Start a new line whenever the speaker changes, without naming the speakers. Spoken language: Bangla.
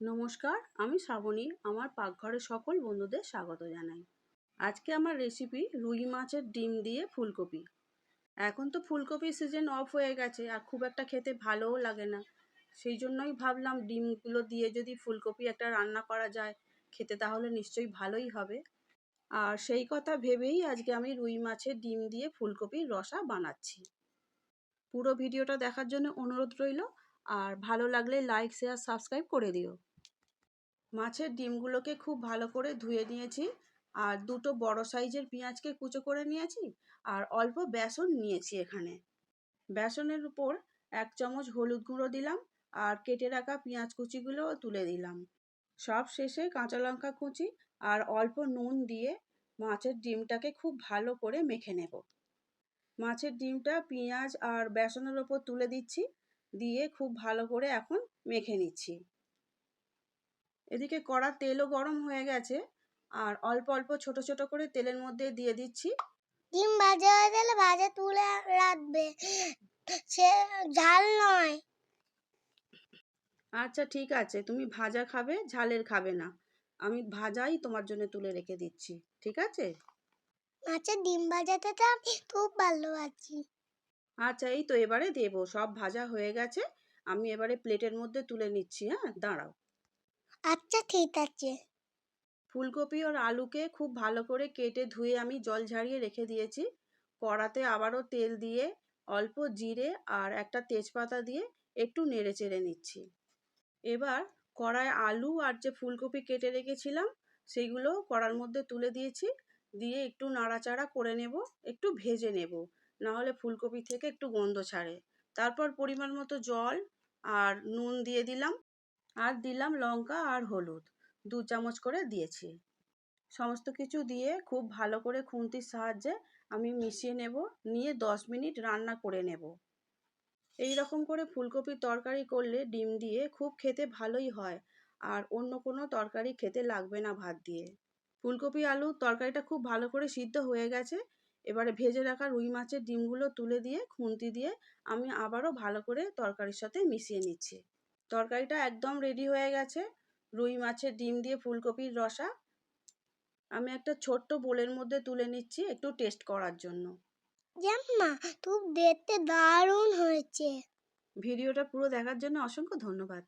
নমস্কার, আমি শ্রাবণী, আমার পাকঘরে সকল বন্ধুদের স্বাগত জানাই। আজকে আমার রেসিপি রুই মাছের ডিম দিয়ে ফুলকপি। এখন তো ফুলকপির সিজন অফ হয়ে গেছে আর খুব একটা খেতে ভালোও লাগে না। সেই জন্যই ভাবলাম ডিমগুলো দিয়ে যদি ফুলকপি একটা রান্না করা যায়, খেতে তাহলে নিশ্চয়ই ভালোই হবে। আর সেই কথা ভেবেই আজকে আমি রুই মাছের ডিম দিয়ে ফুলকপির রসা বানাচ্ছি। পুরো ভিডিওটা দেখার জন্য অনুরোধ রইল, আর ভালো লাগলে লাইক শেয়ার সাবস্ক্রাইব করে দিও। মাছের ডিমগুলোকে খুব ভালো করে ধুয়ে নিয়েছি। আর দুটো বড় সাইজের পেঁয়াজকে কুচো করে নিয়েছি আর অল্প বেসন নিয়েছি এখানে। বেসনের উপর এক চামচ হলুদ গুঁড়ো দিলাম আর কেটে রাখা পেঁয়াজ কুচিগুলো তুলে দিলাম। সব শেষে কাঁচা লঙ্কা কুচি আর অল্প নুন দিয়ে মাছের ডিমটাকে খুব ভালো করে মেখে নেব। মাছের ডিমটা পেঁয়াজ আর বেসনের ওপর তুলে দিচ্ছি, দিয়ে খুব ভালো করে এখন মেখে নিচ্ছি। এদিকে কড়া তেলও গরম হয়ে গেছে। আর অল্প অল্প ছোট ছোট করে তেলের মধ্যে দিয়ে দিচ্ছি।
ডিম ভাজা হয়ে গেলে ভাজা তুলে রাখবে। সে ঝাল নয়।
আচ্ছা ঠিক আছে। তুমি ভাজা খাবে ঝালের খাবে না। আমি ভাজাই তোমার জন্য তুলে রেখে দিচ্ছি। ঠিক আছে?
আচ্ছা ডিম ভাজাতে তো আমি খুব ভালো আছি
আচ্ছা এই তো এবারে দেবো। সব ভাজা হয়ে গেছে। আমি এবারে প্লেটের মধ্যে তুলে নিচ্ছি হ্যাঁ? দাঁড়াও।
আচ্ছা ঠিক আছে।
ফুলকপি আর আলুকে খুব ভালো করে কেটে ধুয়ে আমি জল ঝারিয়ে রেখে দিয়েছি। কড়াতে আবারও তেল দিয়ে অল্প জিরে আর একটা তেজপাতা দিয়ে একটু নেড়ে চেড়ে নিচ্ছি। এবার কড়ায় আলু আর যে ফুলকপি কেটে রেখেছিলাম, সেগুলো কড়ার মধ্যে তুলে দিয়েছি। দিয়ে একটু নাড়াচাড়া করে নেব, একটু ভেজে নেব। নাহলে ফুলকপি থেকে একটু গন্ধ ছাড়ে। তারপর পরিমাণ মতো জল আর নুন দিয়ে দিলাম। আর দিলাম লঙ্কা আর হলুদ। দু চামচ করে দিয়েছি। সমস্ত কিছু দিয়ে খুব ভালো করে খুন্তির সাহায্যে আমি মিশিয়ে নেব, নিয়ে দশ মিনিট রান্না করে নেব। এই রকম করে ফুলকপির তরকারি করলে ডিম দিয়ে খুব খেতে ভালোই হয়, আর অন্য কোনো তরকারি খেতে লাগবে না ভাত দিয়ে। ফুলকপি আলু তরকারিটা খুব ভালো করে সিদ্ধ হয়ে গেছে, এবারে ভেজে রাখা রুই মাছের ডিমগুলো তুলে দিয়ে খুন্তি দিয়ে আমি আবারও ভালো করে তরকারির সাথে মিশিয়ে নিচ্ছি। তরকারিটা একদম রেডি হয়ে গেছে। রুই মাছের ডিম দিয়ে ফুলকপির রসা। আমি একটা ছোট্ট বোলের মধ্যে তুলে নিচ্ছি একটু টেস্ট করার জন্য।
জাম্মা খুব দেখতে দারুণ হয়েছে।
ভিডিওটা পুরো দেখার জন্য অসংখ্য ধন্যবাদ।